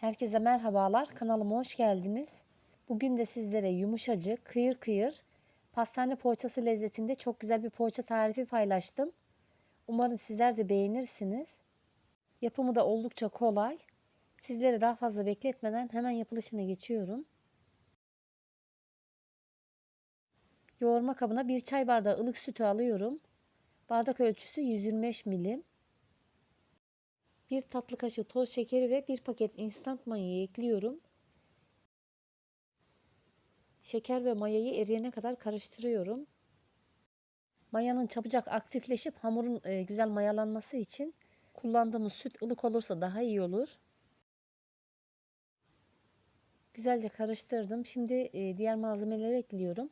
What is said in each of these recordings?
Herkese merhabalar. Kanalıma hoş geldiniz. Bugün de sizlere yumuşacık, kıyır kıyır pastane poğaçası lezzetinde çok güzel bir poğaça tarifi paylaştım. Umarım sizler de beğenirsiniz. Yapımı da oldukça kolay. Sizleri daha fazla bekletmeden hemen yapılışına geçiyorum. Yoğurma kabına bir çay bardağı ılık sütü alıyorum. Bardak ölçüsü 125 milim. Bir tatlı kaşığı toz şekeri ve bir paket instant mayayı ekliyorum. Şeker ve mayayı eriyene kadar karıştırıyorum. Mayanın çabucak aktifleşip hamurun e, güzel mayalanması için kullandığımız süt ılık olursa daha iyi olur. Güzelce karıştırdım. Şimdi e, diğer malzemeleri ekliyorum.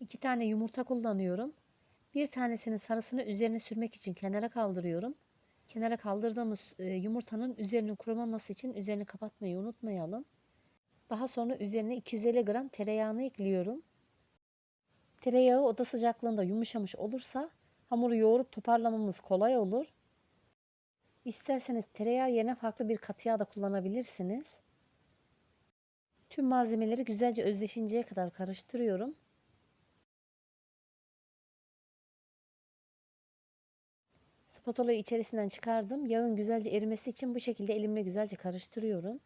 2 tane yumurta kullanıyorum. Bir tanesinin sarısını üzerine sürmek için kenara kaldırıyorum. Kenara kaldırdığımız e, yumurtanın üzerinin kurumaması için üzerini kapatmayı unutmayalım. Daha sonra üzerine 250 gram tereyağını ekliyorum. Tereyağı oda sıcaklığında yumuşamış olursa hamuru yoğurup toparlamamız kolay olur. İsterseniz tereyağı yerine farklı bir katı yağ da kullanabilirsiniz. Tüm malzemeleri güzelce özleşinceye kadar karıştırıyorum. Spatulayı içerisinden çıkardım. Yağın güzelce erimesi için bu şekilde elimle güzelce karıştırıyorum.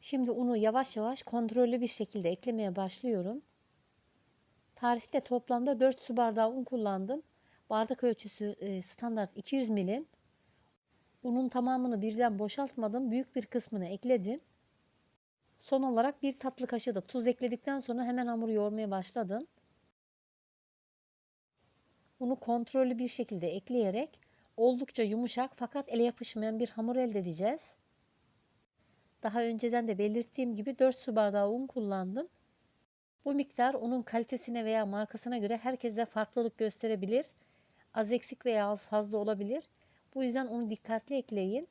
Şimdi unu yavaş yavaş kontrollü bir şekilde eklemeye başlıyorum. Tarifte toplamda 4 su bardağı un kullandım. Bardak ölçüsü e, standart 200 milim. Unun tamamını birden boşaltmadım. Büyük bir kısmını ekledim. Son olarak bir tatlı kaşığı da tuz ekledikten sonra hemen hamuru yoğurmaya başladım. Unu kontrollü bir şekilde ekleyerek oldukça yumuşak fakat ele yapışmayan bir hamur elde edeceğiz. Daha önceden de belirttiğim gibi 4 su bardağı un kullandım. Bu miktar unun kalitesine veya markasına göre herkese farklılık gösterebilir. Az eksik veya az fazla olabilir. Bu yüzden unu dikkatli ekleyin.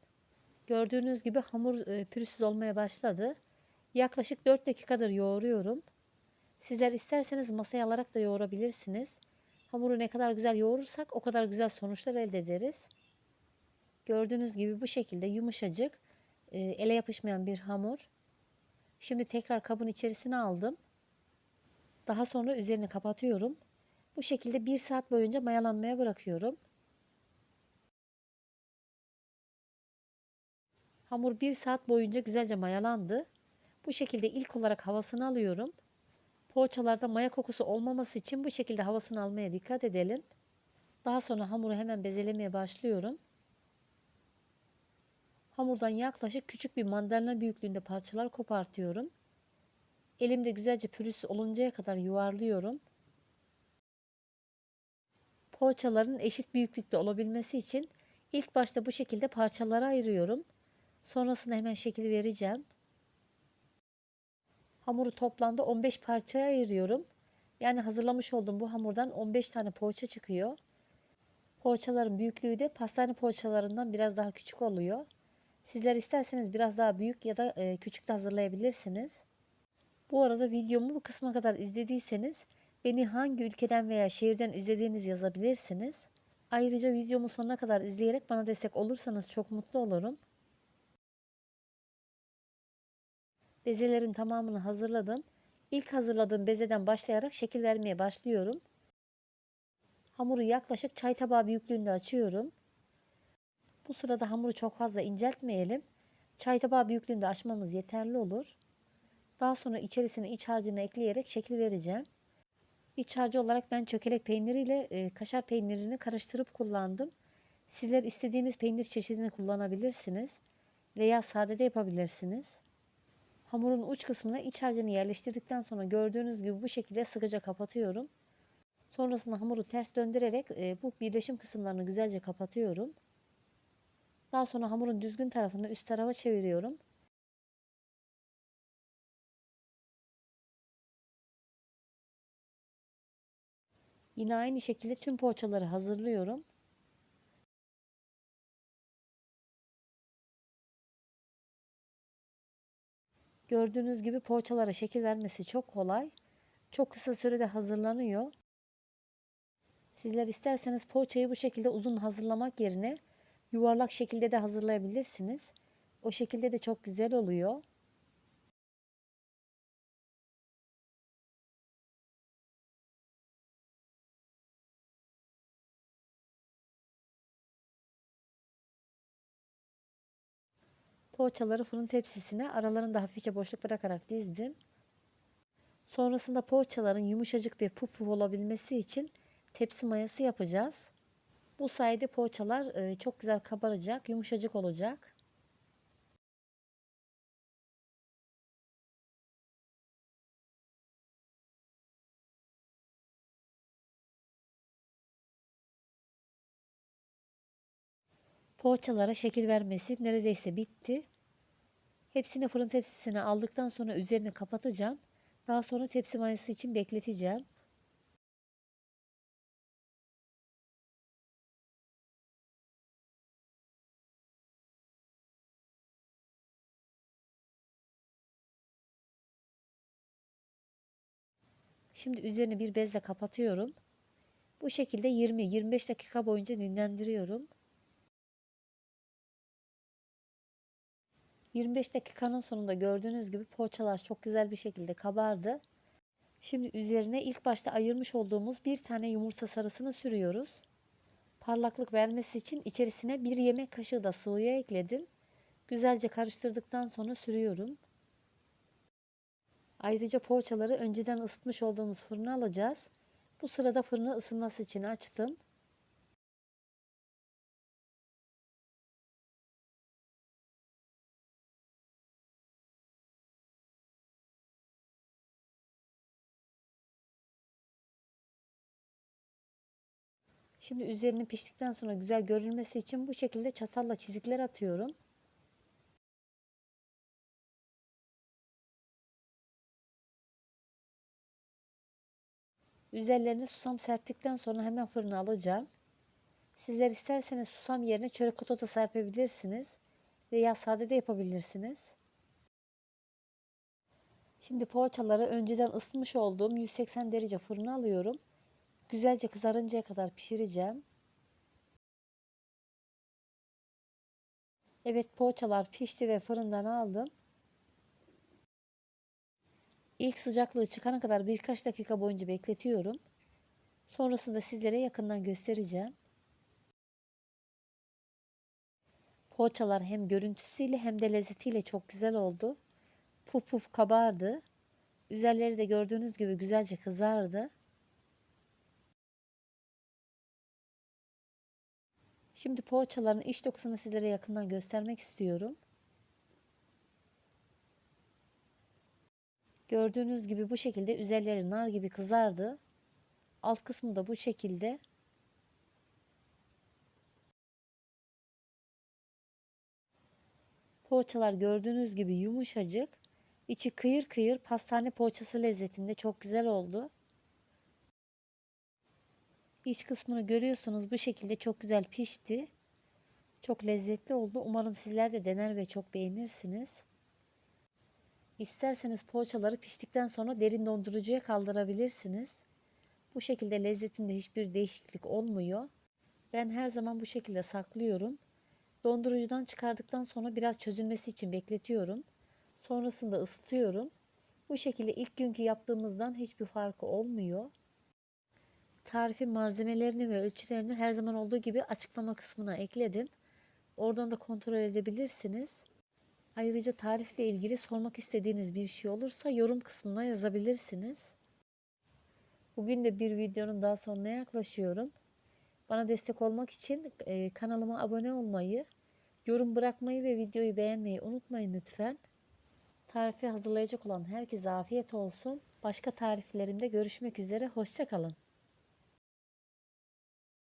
Gördüğünüz gibi hamur e, pürüzsüz olmaya başladı. Yaklaşık 4 dakikadır yoğuruyorum. Sizler isterseniz masaya alarak da yoğurabilirsiniz. Hamuru ne kadar güzel yoğurursak o kadar güzel sonuçlar elde ederiz. Gördüğünüz gibi bu şekilde yumuşacık, e, ele yapışmayan bir hamur. Şimdi tekrar kabın içerisine aldım. Daha sonra üzerini kapatıyorum. Bu şekilde bir saat boyunca mayalanmaya bırakıyorum. Hamur bir saat boyunca güzelce mayalandı. Bu şekilde ilk olarak havasını alıyorum. Poğaçalarda maya kokusu olmaması için bu şekilde havasını almaya dikkat edelim. Daha sonra hamuru hemen bezelemeye başlıyorum. Hamurdan yaklaşık küçük bir mandalina büyüklüğünde parçalar kopartıyorum. Elimde güzelce pürüzsüz oluncaya kadar yuvarlıyorum. Poğaçaların eşit büyüklükte olabilmesi için ilk başta bu şekilde parçalara ayırıyorum. Sonrasında hemen şekil vereceğim. Hamuru toplamda 15 parçaya ayırıyorum. Yani hazırlamış olduğum bu hamurdan 15 tane poğaça çıkıyor. Poğaçaların büyüklüğü de pastane poğaçalarından biraz daha küçük oluyor. Sizler isterseniz biraz daha büyük ya da e, küçük de hazırlayabilirsiniz. Bu arada videomu bu kısma kadar izlediyseniz beni hangi ülkeden veya şehirden izlediğiniz yazabilirsiniz. Ayrıca videomu sonuna kadar izleyerek bana destek olursanız çok mutlu olurum. Bezelerin tamamını hazırladım. İlk hazırladığım bezeden başlayarak şekil vermeye başlıyorum. Hamuru yaklaşık çay tabağı büyüklüğünde açıyorum. Bu sırada hamuru çok fazla inceltmeyelim. Çay tabağı büyüklüğünde açmamız yeterli olur. Daha sonra içerisine iç harcını ekleyerek şekil vereceğim. İç harcı olarak ben çökelek peyniriyle e, kaşar peynirini karıştırıp kullandım. Sizler istediğiniz peynir çeşidini kullanabilirsiniz veya sade de yapabilirsiniz. Hamurun uç kısmına iç harcını yerleştirdikten sonra gördüğünüz gibi bu şekilde sıkıca kapatıyorum. Sonrasında hamuru ters döndürerek e, bu birleşim kısımlarını güzelce kapatıyorum. Daha sonra hamurun düzgün tarafını üst tarafa çeviriyorum. Yine aynı şekilde tüm poğaçaları hazırlıyorum. Gördüğünüz gibi poğaçalara şekil vermesi çok kolay. Çok kısa sürede hazırlanıyor. Sizler isterseniz poğaçayı bu şekilde uzun hazırlamak yerine yuvarlak şekilde de hazırlayabilirsiniz. O şekilde de çok güzel oluyor. Poğaçaları fırın tepsisine aralarında hafifçe boşluk bırakarak dizdim. Sonrasında poğaçaların yumuşacık ve puf puf olabilmesi için tepsi mayası yapacağız. Bu sayede poğaçalar e, çok güzel kabaracak, yumuşacık olacak. Poğaçalara şekil vermesi neredeyse bitti. Hepsini fırın tepsisine aldıktan sonra üzerini kapatacağım. Daha sonra tepsi mayası için bekleteceğim. Şimdi üzerini bir bezle kapatıyorum. Bu şekilde 20-25 dakika boyunca dinlendiriyorum. 25 dakikanın sonunda gördüğünüz gibi poğaçalar çok güzel bir şekilde kabardı. Şimdi üzerine ilk başta ayırmış olduğumuz bir tane yumurta sarısını sürüyoruz. Parlaklık vermesi için içerisine bir yemek kaşığı da sıvı yağ ekledim. Güzelce karıştırdıktan sonra sürüyorum. Ayrıca poğaçaları önceden ısıtmış olduğumuz fırına alacağız. Bu sırada fırını ısınması için açtım. Şimdi üzerini piştikten sonra güzel görünmesi için bu şekilde çatalla çizikler atıyorum. Üzerlerine susam serptikten sonra hemen fırına alacağım. Sizler isterseniz susam yerine çörek otu da serpebilirsiniz veya sade de yapabilirsiniz. Şimdi poğaçaları önceden ısıtmış olduğum 180 derece fırına alıyorum. Güzelce kızarıncaya kadar pişireceğim. Evet poğaçalar pişti ve fırından aldım. İlk sıcaklığı çıkana kadar birkaç dakika boyunca bekletiyorum. Sonrasında sizlere yakından göstereceğim. Poğaçalar hem görüntüsüyle hem de lezzetiyle çok güzel oldu. Puf puf kabardı. Üzerleri de gördüğünüz gibi güzelce kızardı. Şimdi poğaçaların iç dokusunu sizlere yakından göstermek istiyorum. Gördüğünüz gibi bu şekilde üzerleri nar gibi kızardı. Alt kısmı da bu şekilde. Poğaçalar gördüğünüz gibi yumuşacık. İçi kıyır kıyır pastane poğaçası lezzetinde çok güzel oldu. İç kısmını görüyorsunuz bu şekilde çok güzel pişti. Çok lezzetli oldu. Umarım sizler de dener ve çok beğenirsiniz. İsterseniz poğaçaları piştikten sonra derin dondurucuya kaldırabilirsiniz. Bu şekilde lezzetinde hiçbir değişiklik olmuyor. Ben her zaman bu şekilde saklıyorum. Dondurucudan çıkardıktan sonra biraz çözülmesi için bekletiyorum. Sonrasında ısıtıyorum. Bu şekilde ilk günkü yaptığımızdan hiçbir farkı olmuyor. Tarifin malzemelerini ve ölçülerini her zaman olduğu gibi açıklama kısmına ekledim. Oradan da kontrol edebilirsiniz. Ayrıca tarifle ilgili sormak istediğiniz bir şey olursa yorum kısmına yazabilirsiniz. Bugün de bir videonun daha sonuna yaklaşıyorum. Bana destek olmak için e, kanalıma abone olmayı, yorum bırakmayı ve videoyu beğenmeyi unutmayın lütfen. Tarifi hazırlayacak olan herkese afiyet olsun. Başka tariflerimde görüşmek üzere. Hoşçakalın.